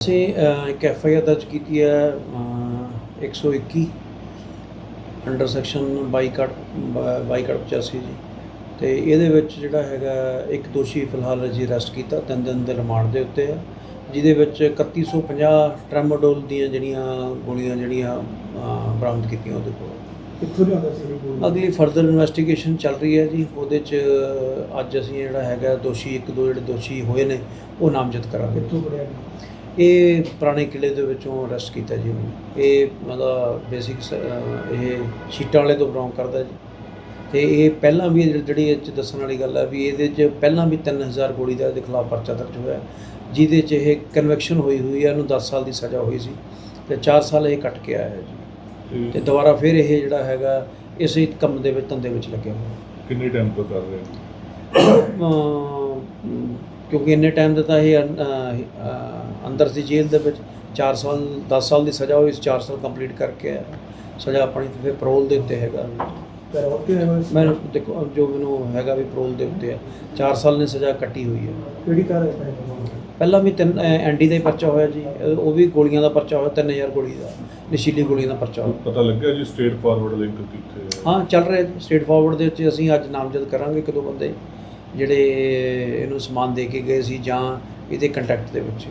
ਅਸੀਂ ਇੱਕ F I R ਦਰਜ ਕੀਤੀ ਹੈ ਅ, 121 under section boycott boycott 85 G. ਤੇ ਇਹਦੇ ਵਿੱਚ ਜਿਹੜਾ ਹੈਗਾ ਇੱਕ ਦੋਸ਼ੀ ਫਿਲਹਾਲ ਅਸੀਂ ਅਰੈਸਟ ਕੀਤਾ ਤਿੰਨ ਦਿਨ ਦੇ ਰਿਮਾਂਡ ਦੇ ਉੱਤੇ ਹੈ ਜਿਹਦੇ ਵਿੱਚ 3150 ਟ੍ਰੈਮੋਡੋਲ ਦੀਆਂ ਜਿਹੜੀਆਂ ਗੋਲੀਆਂ ਜਿਹੜੀਆਂ ਬਰਾਮਦ ਕੀਤੀਆਂ ਉਹਦੇ ਕੋਲ। ਕਿੱਥੋਂ ਲਿਆਉਂਦਾ ਸੀ ਅਗਲੀ ਫਰਦਰ ਇਨਵੈਸਟੀਗੇਸ਼ਨ ਚੱਲ ਰਹੀ ਹੈ ਜੀ ਉਹਦੇ 'ਚ ਅੱਜ ਅਸੀਂ ਜਿਹੜਾ ਹੈਗਾ ਦੋਸ਼ੀ ਇੱਕ ਦੋ ਜਿਹੜੇ ਦੋਸ਼ੀ ਹੋਏ ਨੇ ਉਹ ਨਾਮਜ਼ਦ ਕਰਾਂਗੇ। ਕਿੱਥੋਂ ਪੜਿਆ ਇਹ ਪੁਰਾਣੇ ਕਿਲੇ ਦੇ ਵਿੱਚੋਂ ਅਰੈਸਟ ਕੀਤਾ ਜੀ ਉਹਨੂੰ। ਇਹ ਮਤਲਬ ਬੇਸਿਕ ਇਹ ਸ਼ੀਟਾਂ ਵਾਲੇ ਤੋਂ ਬਿਲੋਂਗ ਕਰਦਾ ਜੀ। ਤੇ ਇਹ ਪਹਿਲਾਂ ਵੀ ਜਿਹੜੀ ਇਹ 'ਚ ਦੱਸਣ ਵਾਲੀ ਗੱਲ ਹੈ ਵੀ ਇਹਦੇ 'ਚ ਪਹਿਲਾਂ ਵੀ 3000 ਗੋਲੀ ਦਾ ਇਹਦੇ ਖਿਲਾਫ ਪਰਚਾ ਦਰਜ ਹੋਇਆ। ਜਿਹਦੇ 'ਚ ਇਹ ਕਨਵੈਕਸ਼ਨ ਹੋਈ ਹੋਈ ਹੈ ਇਹਨੂੰ 10 ਸਾਲ ਦੀ ਸਜ਼ਾ ਹੋਈ ਸੀ ਤੇ 4 ਸਾਲ ਇਹ ਕੱਟ ਕੇ ਆਇਆ ਜੀ। ਤੇ ਦੁਬਾਰਾ ਫਿਰ ਇਹ ਜਿਹੜਾ ਹੈਗਾ ਇਸੇ ਕੰਮ ਦੇ ਵਿੱਚ ਧੰਦੇ ਵਿੱਚ ਲੱਗਿਆ ਹੋਇਆ। ਕਿੰਨੇ ਟਾਈਮ ਤੋਂ ਕਰ ਰਹੇ ਹੋ? ਕਿਉਂਕਿ ਇੰਨੇ ਟਾਈਮ ਦਾ ਤਾਂ ਇਹ ਅਹ, ਅੰਦਰ ਸੀ ਜੇਲ੍ਹ ਦੇ ਵਿੱਚ 4 ਸਾਲ 10 ਸਾਲ ਦੀ ਸਜ਼ਾ ਹੋਈ 4 ਸਾਲ ਕੰਪਲੀਟ ਕਰਕੇ ਆਇਆ। ਸਜ਼ਾ ਆਪਣੀ ਤੇ ਫਿਰ parole ਦੇ ਉੱਤੇ ਹੈਗਾ। ਆਇਆ ਹੋਇਆ ਸੀ? ਮੈਂ ਦੇਖੋ ਜੋ ਮੈਨੂੰ ਹੈਗਾ ਵੀ parole ਦੇ ਉੱਤੇ ਹੈ 4 ਸਾਲ ਨੇ ਸਜ਼ਾ ਕੱਟੀ ਹੋਈ ਹੈ ਕਿਹੜੀ ਕਾਰ ਹੈ ਪੈਰੋਲ ਪਹਿਲਾਂ ਵੀ ਤਿੰਨ ਐਨਡੀ ਦਾ ਹੀ ਪਰਚਾ ਹੋਇਆ ਜੀ। ਅਹ, ਉਹ ਵੀ ਗੋਲੀਆਂ ਦਾ ਪਰਚਾ ਹੋਇਆ 3000 ਗੋਲੀ ਦਾ। ਨਸ਼ੀਲੀ ਗੋਲੀਆਂ ਦਾ ਪਰਚਾ ਹੋਇਆ। ਪਤਾ ਲੱਗਿਆ ਜੀ ਸਟੇਟ ਫਾਰਵਰਡ ਲਿੰਕ ਕਿੱਥੇ ਹੈ ਹਾਂ ਚੱਲ ਰਿਹਾ ਸਟੇਟ ਫਾਰਵਰਡ ਦੇ ਵਿੱਚ ਅਸੀਂ ਅੱਜ ਨਾਮਜ਼ਦ ਕਰਾਂਗੇ ਇੱਕ ਦੋ ਬੰਦੇ। ਜਿਹੜੇ ਇਹਨੂੰ ਸਮਾਨ ਦੇ ਕੇ ਗਏ ਸੀ ਜਾਂ ਇਹਦੇ ਕੰਟੈਕਟ ਦੇ ਵਿੱਚ